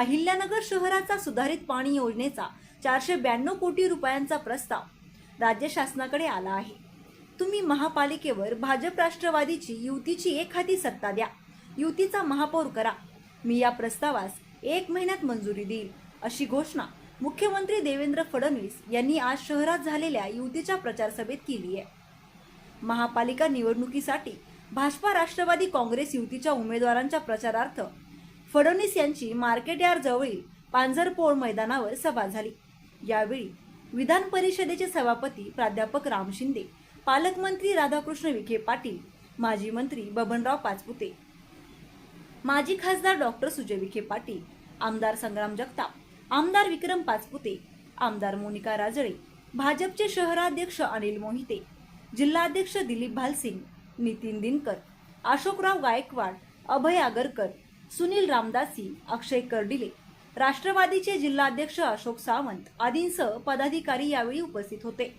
अहिल्यानगर शहराचा सुधारित पाणी योजनेचा चारशे ब्याण्णव कोटी रुपयांचा प्रस्ताव राज्य शासनाकडे आला आहे. तुम्ही महापालिकेवर भाजप राष्ट्रवादीची युतीची एखादी सत्ता द्या. युतीचा महापौर करा. मी या प्रस्तावास एक महिन्यात मंजुरी देईल अशी घोषणा मुख्यमंत्री देवेंद्र फडणवीस यांनी आज शहरात झालेल्या युतीच्या प्रचार सभेत केली आहे. महापालिका निवडणुकीसाठी भाजपा राष्ट्रवादी काँग्रेस युतीच्या उमेदवारांच्या प्रचारार्थ फडणवीस यांची मार्केट यार्ड जवळील पांझरपोळ मैदानावर सभा झाली. यावेळी विधान परिषदेचे सभापती प्राध्यापक राम शिंदे पालकमंत्री राधाकृष्ण विखे पाटील माजी मंत्री बबनराव पाचपुते माजी खासदार डॉक्टर सुजय विखे पाटील आमदार संग्राम जगताप आमदार विक्रम पाचपुते आमदार मोनिका राजळे भाजपचे शहराध्यक्ष अनिल मोहिते जिल्हाध्यक्ष दिलीप भालसिंग नितीन दिनकर अशोकराव गायकवाड अभय आगरकर सुनील रामदासी अक्षय कर्डिले राष्ट्रवादीचे जिल्हाध्यक्ष अशोक सावंत आदींसह पदाधिकारी यावेळी उपस्थित होते.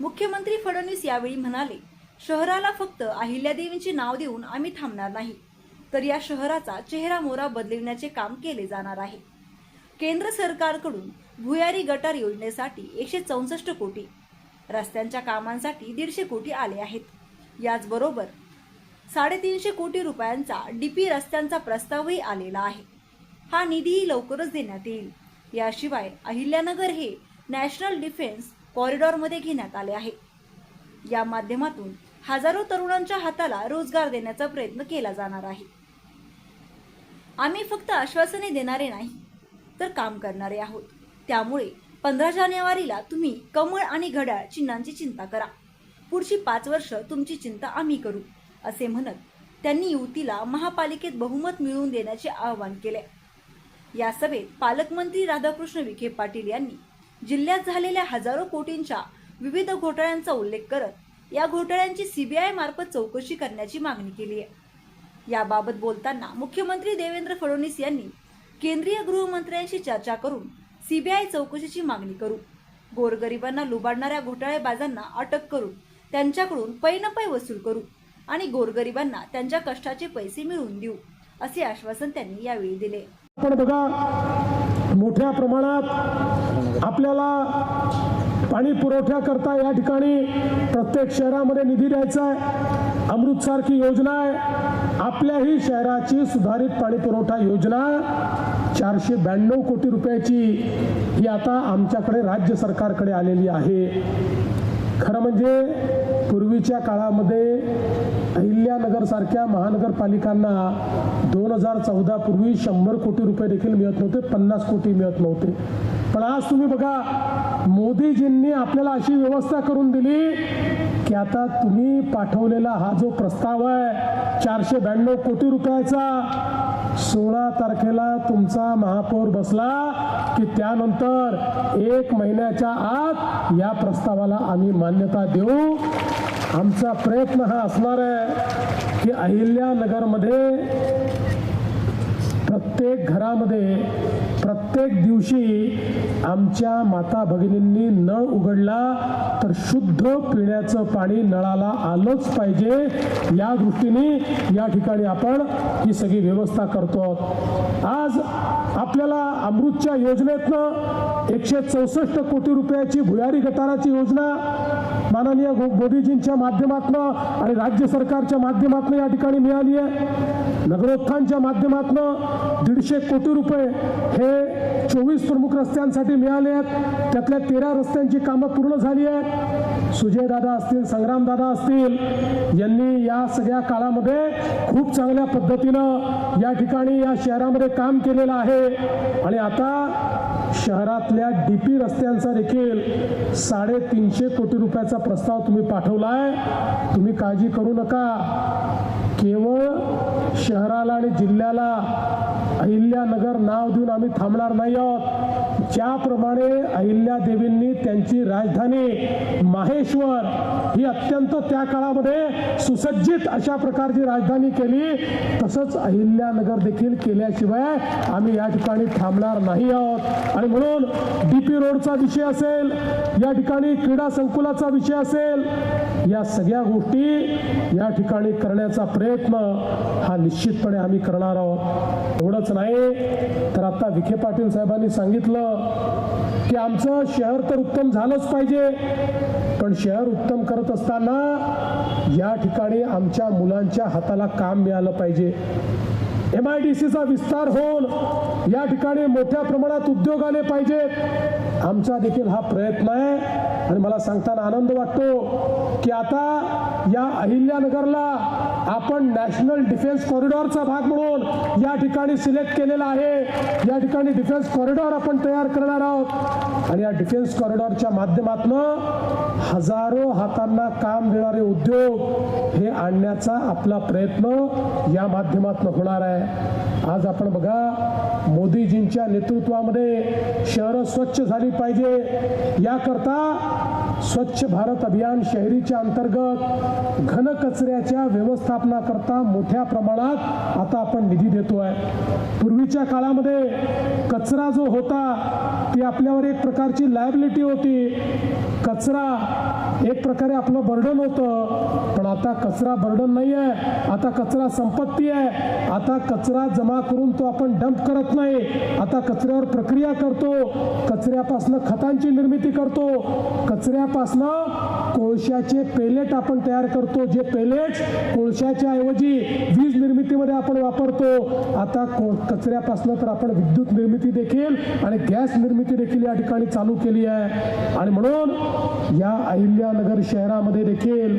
मुख्यमंत्री फडणवीस यावेळी म्हणाले शहराला फक्त अहिल्यादेवींचे नाव देऊन आम्ही थांबणार नाही तर या शहराचा चेहरा मोरा बदलविण्याचे काम केले जाणार आहे. केंद्र सरकारकडून भुयारी गटार योजनेसाठी एकशे चौसष्ट कोटी रस्त्यांच्या कामांसाठी दीडशे कोटी आले आहेत. याचबरोबर साडेतीनशे कोटी रुपयांचा डीपी रस्त्यांचा प्रस्तावही आलेला आहे. हा निधीही लवकरच देण्यात येईल. याशिवाय अहिल्यानगर हे नॅशनल डिफेन्स कॉरिडॉरमध्ये घेण्यात आले आहे. या माध्यमातून हजारो तरुणांच्या हाताला रोजगार देण्याचा प्रयत्न केला जाणार आहे. आम्ही फक्त आश्वासने देणारे नाही तर काम करणारे आहोत. त्यामुळे पंधरा जानेवारीला तुम्ही कमळ आणि घड्याळ चिन्हांची चिंता करा. पुढची पाच वर्ष तुमची चिंता आम्ही करू. असे म्हणत त्यांनी युतीला महापालिकेत बहुमत मिळवून देण्याचे आवाहन केले. या सभेत पालकमंत्री राधाकृष्ण विखे पाटील यांनी जिल्ह्यात झालेल्या हजारो कोटींच्या विविध घोटाळ्यांचा उल्लेख करत या घोटाळ्यांची सीबीआय मार्फत चौकशी करण्याची मागणी केली आहे. याबाबत बोलताना मुख्यमंत्री देवेंद्र फडणवीस यांनी केंद्रीय गृहमंत्र्यांशी चर्चा करून सीबीआय चौकशीची मागणी करू. गोरगरिबांना लुबाडणाऱ्या घोटाळेबाजांना अटक करून त्यांच्याकडून पै न पै वसूल करू. आणि गोरगरिबांना त्यांच्या कष्टाचे पैसे मिळवून देऊ असे आश्वासन त्यांनी यावेळी दिले. पण बघा मोठ्या प्रमाणात आपल्याला पाणी पुरवठ्याकरता या ठिकाणी प्रत्येक शहरामध्ये निधी द्यायचा आहे. अमृतसारखी योजना आहे. आपल्याही शहराची सुधारित पाणी पुरवठा योजना चारशे ब्याण्णव कोटी रुपयाची ही आता आमच्याकडे राज्य सरकारकडे आलेली आहे. खरं म्हणजे पूर्वीच्या काळामध्ये अहिल्यानगरसारख्या महानगरपालिकांना दोन हजार चौदा पूर्वी शंभर कोटी रुपये देखील मिळत नव्हते पन्नास कोटी मिळत नव्हते. पण आज तुम्ही बघा मोदीजींनी आपल्याला अशी व्यवस्था करून दिली की आता तुम्ही पाठवलेला हा जो प्रस्ताव आहे चारशे ब्याण्णव कोटी रुपयाचा सोळा तारखेला तुमचा महापौर बसला की त्यानंतर एक महिन्याच्या आत या प्रस्तावाला आम्ही मान्यता देऊ. आमचा प्रयत्न हा असणार आहे की अहिल्यानगरमध्ये प्रत्येक घरामध्ये प्रत्येक दिवशी आमच्या माता भगिनींनी नळ उघडला तर शुद्ध पिण्याचं पाणी नळाला आलंच पाहिजे. या दृष्टीने या ठिकाणी आपण ही सगळी व्यवस्था करतो आज आपल्याला अमृतच्या योजनेतनं एकशे चौसष्ट कोटी रुपयाची भुयारी गटाराची योजना माननीय गो- मोदीजींच्या माध्यमातून आणि राज्य सरकारच्या माध्यमातून या ठिकाणी मिळाली आहे. नगरोत्थानच्या माध्यमातून दीडशे कोटी रुपये हे चोवीस प्रमुख रस्त्यांसाठी मिळाले आहेत. त्यातल्या तेरा रस्त्यांची कामं पूर्ण झाली आहेत. सुजयदादा असतील संग्रामदादा असतील यांनी या सगळ्या काळामध्ये खूप चांगल्या पद्धतीनं या ठिकाणी या शहरामध्ये काम केलेलं आहे. आणि आता शहरातल्या डी पी रस्त्यांचा देखील साडेतीनशे कोटी रुपयाचा प्रस्ताव तुम्ही पाठवला आहे तुम्ही काळजी करू नका. केवळ शहराला आणि जिल्ह्याला अहिल्यानगर नाव देऊन आम्ही थांबणार नाही आहोत. ज्याप्रमाणे अहिल्या देवींनी त्यांची राजधानी माहेश्वर ही अत्यंत त्या काळामध्ये सुसज्जित अशा प्रकारची राजधानी केली तसंच अहिल्यानगर देखील केल्याशिवाय आम्ही या ठिकाणी थांबणार नाही आहोत. आणि म्हणून डीपी रोडचा विषय असेल या ठिकाणी क्रीडा संकुलाचा विषय असेल या सगळ्या गोष्टी या ठिकाणी करण्याचा प्रयत्न हा निश्चितपणे आम्ही करणार आहोत. एवढंच नाही तर आता विखे पाटील साहेबांनी सांगितलं की आमचं शहर तर उत्तम झालंच पाहिजे पण शहर उत्तम करत असताना या ठिकाणी आमच्या मुलांच्या हाताला काम मिळालं पाहिजे. एम आय डी सीचा विस्तार होऊन या ठिकाणी मोठ्या प्रमाणात उद्योग आले पाहिजेत. आमचा देखील हा प्रयत्न आहे. आणि मला सांगताना आनंद वाटतो की आता या अहिल्यानगरला आपण नॅशनल डिफेन्स कॉरिडॉरचा भाग म्हणून या ठिकाणी सिलेक्ट केलेला आहे. या ठिकाणी डिफेन्स कॉरिडॉर आपण तयार करणार आहोत. आणि या डिफेन्स कॉरिडॉरच्या माध्यमातून हजारो हातांना काम देणारे उद्योग हे आणण्याचा आपला प्रयत्न या माध्यमातून होणार आहे. आज आपण बघा मोदीजींच्या नेतृत्वामध्ये शहरं स्वच्छ झाली पाहिजे. याकरता स्वच्छ भारत अभियान शहरीच्या अंतर्गत घन कचऱ्याच्या व्यवस्थापनाकरता मोठ्या प्रमाणात आता आपण निधी देतोय. पूर्वीच्या काळामध्ये कचरा जो होता ती आपल्यावर एक प्रकारची लायबिलिटी होती. कचरा एक प्रकारे आपलं बर्डन होतं. पण आता कचरा बर्डन नाही आहे आता कचरा संपत्ती आहे. आता कचरा जमा करून तो आपण डंप करत नाही. आता कचऱ्यावर प्रक्रिया करतो. कचऱ्यापासनं खतांची निर्मिती करतो. कचऱ्यापासनं कोळशाचे पेलेट आपण तयार करतो. जे पेलेट्स कोळशाच्या ऐवजी वीज निर्मितीमध्ये आपण वापरतो. आता को कचऱ्यापासनं तर आपण विद्युत निर्मिती देखील आणि गॅस निर्मिती देखील या ठिकाणी चालू केली आहे. आणि म्हणून या अहिल्यानगर शहरामध्ये देखील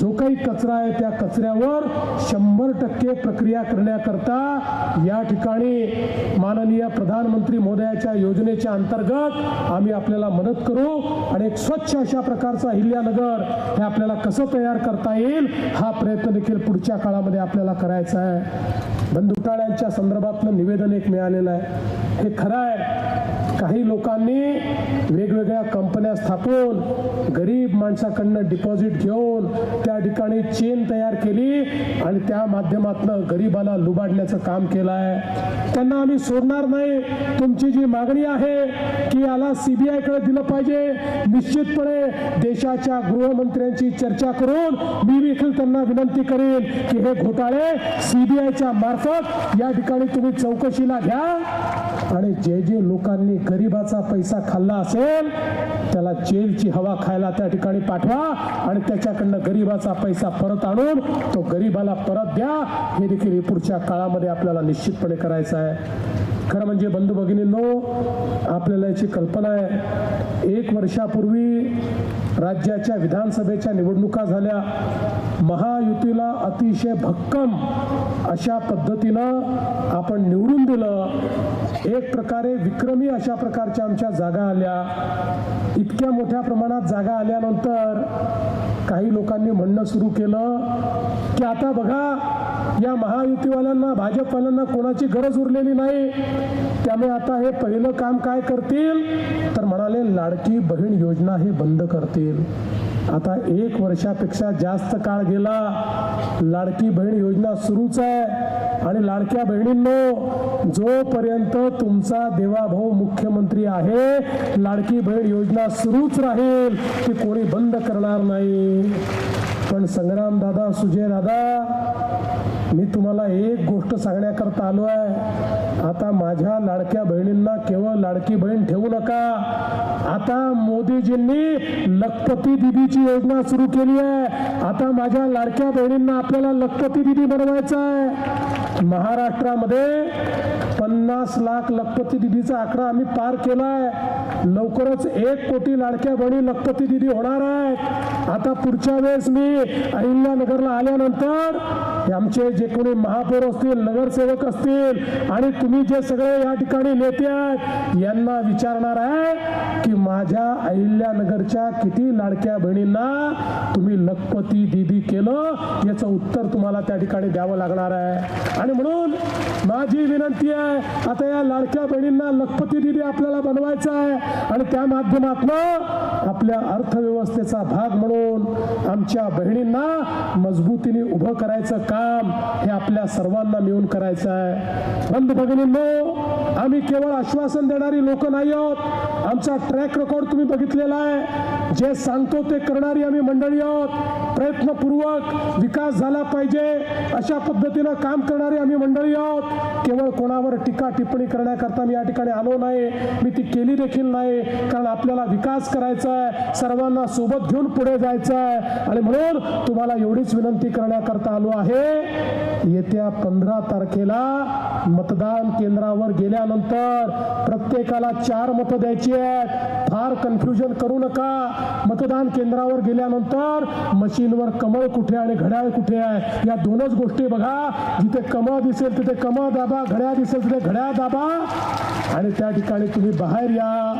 जो काही कचरा आहे त्या कचऱ्यावर शंभर टक्के प्रक्रिया करण्याकरता या ठिकाणी माननीय प्रधानमंत्री मोदयाच्या योजनेच्या अंतर्गत आम्ही आपल्याला मदत करू. आणि एक स्वच्छ अशा प्रकारचा अहिल्या अहिल्यानगर हे आपल्याला कसं तयार करता येईल हा प्रयत्न देखील पुढच्या काळामध्ये आपल्याला करायचा आहे. बंदुटाळ्यांच्या संदर्भातलं निवेदन एक मिळालेलं आहे. हे खरं आहे. काही लोकांनी वेगवेगळ्या कंपन्या स्थापून गरीब माणसाकडनं डिपॉझिट घेऊन त्या ठिकाणी चेन तयार केली आणि त्या माध्यमातून गरीबाला लुबाडण्याचं काम केलं आहे त्यांना आम्ही सोडणार नाही. तुमची जी मागणी आहे की याला सीबीआयकडे दिलं पाहिजे निश्चितपणे देशाच्या गृहमंत्र्यांची चर्चा करून मी देखील त्यांना विनंती करेन की हे घोटाळे सीबीआयच्या मार्फत या ठिकाणी तुम्ही चौकशीला घ्या. आणि जे जे लोकांनी गरिबाचा पैसा खाल्ला असेल त्याला जेलची हवा खायला त्या ठिकाणी पाठवा आणि त्याच्याकडनं गरिबाचा पैसा परत आणून तो गरिबाला परत द्या. हे देखील हे पुढच्या काळामध्ये आपल्याला निश्चितपणे करायचं आहे. खरं म्हणजे बंधू भगिनींनो आपल्याला याची कल्पना आहे. एक वर्षापूर्वी राज्याच्या विधानसभेच्या निवडणुका झाल्या. महायुतीला अतिशय भक्कम अशा पद्धतीनं आपण निवडून दिलं. एक प्रकारे विक्रमी अशा प्रकारच्या आमच्या जागा आल्या. इतक्या मोठ्या प्रमाणात जागा आल्यानंतर काही लोकांनी म्हणणं सुरू केलं की आता बघा या महायुतीवाल्यांना भाजपवाल्यांना कोणाची गरज उरलेली नाही. त्यामुळे आता हे पहिलं काम काय करतील? तर म्हणाले लाडकी बहीण योजना हे बंद करतील. आता एक वर्षापेक्षा जास्त काळ गेला लाडकी बहीण योजना सुरूच आहे. आणि लाडक्या बहिणींनो जोपर्यंत तुमचा देवाभाऊ मुख्यमंत्री आहे लाडकी बहीण योजना सुरूच राहील ती कोणी बंद करणार नाही. पण संग्राम दादा सुजय दादा मी तुम्हाला एक गोष्ट सांगण्याकरता आलो आहे. आता माझ्या लाडक्या बहिणींना केवळ लाडकी बहीण ठेवू नका. आता मोदीजींनी लखपती दिदीची योजना सुरू केली आहे. आता माझ्या लाडक्या बहिणींना आपल्याला लखपती दिदी बनवायचं आहे. महाराष्ट्रामध्ये पन्नास लाख लखपती दिदीचा आकडा आम्ही पार केलाय. लवकरच एक कोटी लाडक्या बहिणी लखपती दिदी होणार आहे आता पुढच्या वेळेस मी अहिल्यानगरला आल्यानंतर आमचे जे कोणी महापौर असतील नगरसेवक असतील आणि तुम्ही जे सगळे या ठिकाणी नेते आहेत यांना विचारणार आहे की माझ्या अहिल्यानगरच्या किती लाडक्या बहिणींना तुम्ही लखपती दिदी केलं? याचं उत्तर तुम्हाला त्या ठिकाणी द्यावं लागणार आहे. आणि म्हणून माझी विनंती आहे आता या लाडक्या बहिणींना लखपती दिदी आपल्याला बनवायचा आहे. आणि त्या माध्यमातून आपल्या अर्थव्यवस्थेचा भाग म्हणून आमच्या बहिणींना मजबूतीने उभं करायचं काम हे आपल्या सर्वांना मिळून करायचं आहे. बंद भगिनींनो आम्ही केवळ आश्वासन देणारी लोक नाही आहोत. आमचा ट्रॅक रेकॉर्ड तुम्ही बघितलेला आहे. जे सांगतो ते करणारी आम्ही मंडळी आहोत. प्रयत्नपूर्वक विकास झाला पाहिजे अशा पद्धतीनं काम करणारी आम्ही मंडळी आहोत. केवळ कोणावर टीका टिप्पणी करण्याकरता मी या ठिकाणी आलो नाही मी ती केली देखील नाही कारण आपल्याला विकास करायचा आहे सर्वांना सोबत घेऊन पुढे जायचं आहे आणि म्हणून तुम्हाला एवढीच विनंती करण्याकरता आलो आहे येत्या पंधरा तारखेला मतदान केंद्रावर गेल्यानंतर प्रत्येकाला चार मतं द्यायची आहेत. फार कन्फ्युजन करू नका. मतदान केंद्रावर गेल्यानंतर मशीन मशीनवर कमळ कुठे आणि घड्याळ कुठे आहे? या दोनच गोष्टी बघा. जिथे कमळ दिसेल तिथे कमळ दाबा घड्याळ दिसेल तिथे घड्याळ दाबा. आणि त्या ठिकाणी तुम्ही बाहेर या.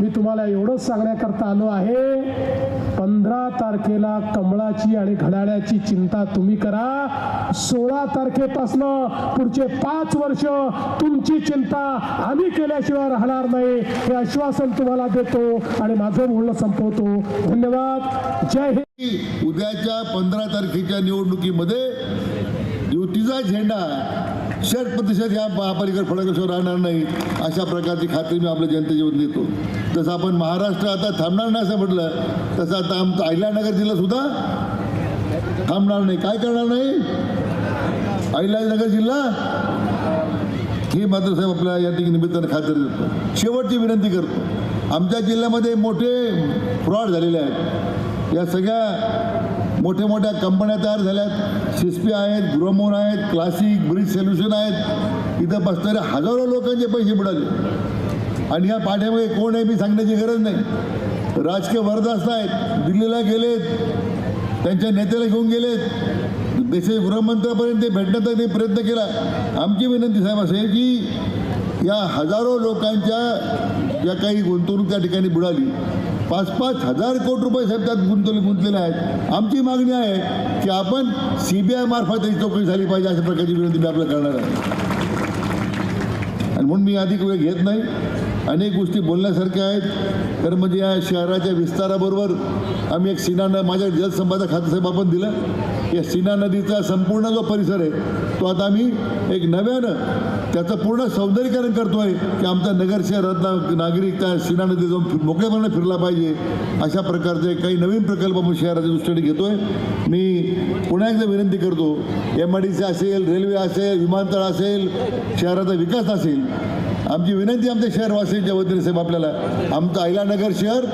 मी तुम्हाला एवढंच सांगण्याकरता आलो आहे. पंधरा तारखेला कमळाची आणि घड्याळ्याची चिंता तुम्ही करा. सोळा तारखेपासनं पुढचे पाच वर्ष तुमची चिंता आम्ही केल्याशिवाय राहणार नाही. हे आश्वासन तुम्हाला देतो आणि माझं बोलणं संपवतो. धन्यवाद. जय हिंद. उद्याच्या पंधरा तारखेच्या निवडणुकीमध्ये युतीचा झेंडा शत प्रतिशत या महापालिकेवर फडकल्याशिवाय राहणार नाही. अशा प्रकारची खात्री मी आपल्या जनतेच्या वतीने देतो. जसं आपण महाराष्ट्र आता थांबणार नाही असं म्हटलं तसं आता आमचा अहिल्यानगर जिल्हासुद्धा थांबणार नाही. काय करणार नाही? अहिल्यानगर जिल्हा? ही मात्र साहेब आपल्या या ठिकाणी निमित्तानं खात्री देतो. शेवटची विनंती करतो. आमच्या जिल्ह्यामध्ये मोठे फ्रॉड झालेले आहेत. या सगळ्या मोठ्या मोठ्या कंपन्या तयार झाल्यात. सिस्पी आहेत ग्रोमोन आहेत क्लासिक ब्रिज सोल्युशन आहेत. इथं बसणारे हजारो लोकांचे पैसे बुडाले आणि या पाठ्यामध्ये कोण आहे मी सांगण्याची गरज नाही. राजकीय वरदास्त आहेत. दिल्लीला गेलेत. त्यांच्या नेत्याला घेऊन गेलेत. देशाचे गृहमंत्र्यापर्यंत ते भेटण्याचा ते प्रयत्न केला. आमची विनंती साहेब असेल की या हजारो लोकांच्या ज्या काही गुंतवणूक त्या ठिकाणी बुडाली. पाच पाच हजार कोटी रुपये साहेब त्यात गुंतवले गुंतलेले आहेत. आमची मागणी आहे की आपण सी बी आय मार्फत त्याची चौकशी झाली पाहिजे अशा प्रकारची विनंती मी आपल्याला करणार आहे. आणि म्हणून मी अधिक वेळ घेत नाही. अनेक गोष्टी बोलण्यासारख्या आहेत. तर म्हणजे या शहराच्या विस्ताराबरोबर आम्ही एक सीना माझ्या जलसंपदा खातं साहेब आपण दिलं. या सीना नदीचा संपूर्ण जो परिसर आहे तो आता आम्ही एक नव्यानं त्याचं पूर्ण सौंदर्यीकरण करतो आहे की आमचा नगर शहर नागरिक त्या सीना नदी जाऊन फिर- मोकळेपणाने फिरला पाहिजे. अशा प्रकारचे काही नवीन प्रकल्प आपण शहराच्या दृष्टीने आहे मी पुन्हा एकदा विनंती करतो एम आय डी सी असेल रेल्वे असेल विमानतळ असेल शहराचा विकास असेल आमची विनंती आमच्या शहरवासियांच्या वतीने साहेब आपल्याला आमचं अहिल्यानगर शहर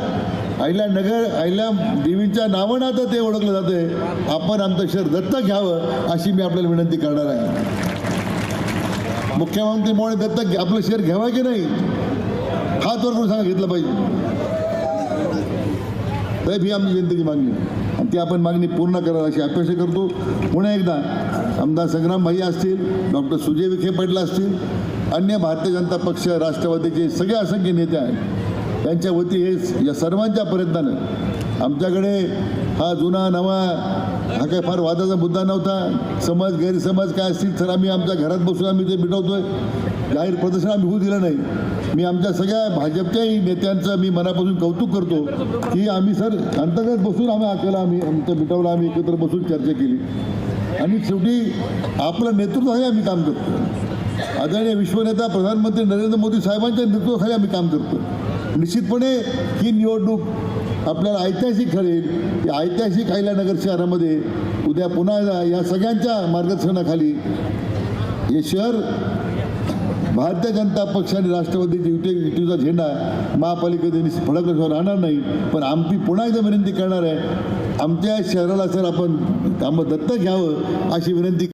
आईला नगर आईला देवींच्या नावानं आता ते ओळखलं जातं आपण आमचं शहर दत्तक घ्यावं अशी मी आपल्याला विनंती करणार आहे. मुख्यमंत्री मोळे दत्तक घ्या- आपलं शहर घ्यावा की नाही? हात वर करून सांगा घेतलं पाहिजे. साहेब ही आमची जनतेची मागणी. आणि ती आपण मागणी पूर्ण करावी अशी अपेक्षा करतो. पुन्हा एकदा आमदार संग्राम भाई असतील डॉक्टर सुजय विखे पाटील असतील अन्य भारतीय जनता पक्ष राष्ट्रवादीचे सगळे असंख्य नेते आहेत. त्यांच्या वती हे या सर्वांच्या प्रयत्नानं आमच्याकडे हा जुना नवा हा काही फार वादाचा मुद्दा नव्हता. समाज गैरसमाज काय असतील तर आम्ही आमच्या घरात बसून आम्ही ते मिटवतोय. जाहीर प्रदर्शन आम्ही होऊ दिलं नाही. मी आमच्या सगळ्या भाजपच्याही नेत्यांचं मी मनापासून कौतुक करतो की आम्ही सर अंतर्गत बसून आम्ही केलं आम्ही आमचं मिटवलं आम्ही एकत्र बसून चर्चा केली. आणि शेवटी आपलं नेतृत्वाखाली आम्ही काम करतो आदरणीय विश्वनेता प्रधानमंत्री नरेंद्र मोदी साहेबांच्या नेतृत्वाखाली आम्ही काम करतो निश्चितपणे ही निवडणूक आपल्याला ऐतिहासिक ठरेल. या ऐतिहासिक अहिल्यानगर शहरामध्ये उद्या पुन्हा या सगळ्यांच्या मार्गदर्शनाखाली हे शहर भारतीय जनता पक्ष आणि राष्ट्रवादीची युती युतीचा झेंडा महापालिकेने फडकल्याशिवाय राहणार नाही. पण आमची पुन्हा एकदा विनंती करणार आहे आमच्या शहराला सर आपण आम्हाला दत्तक घ्यावं अशी विनंती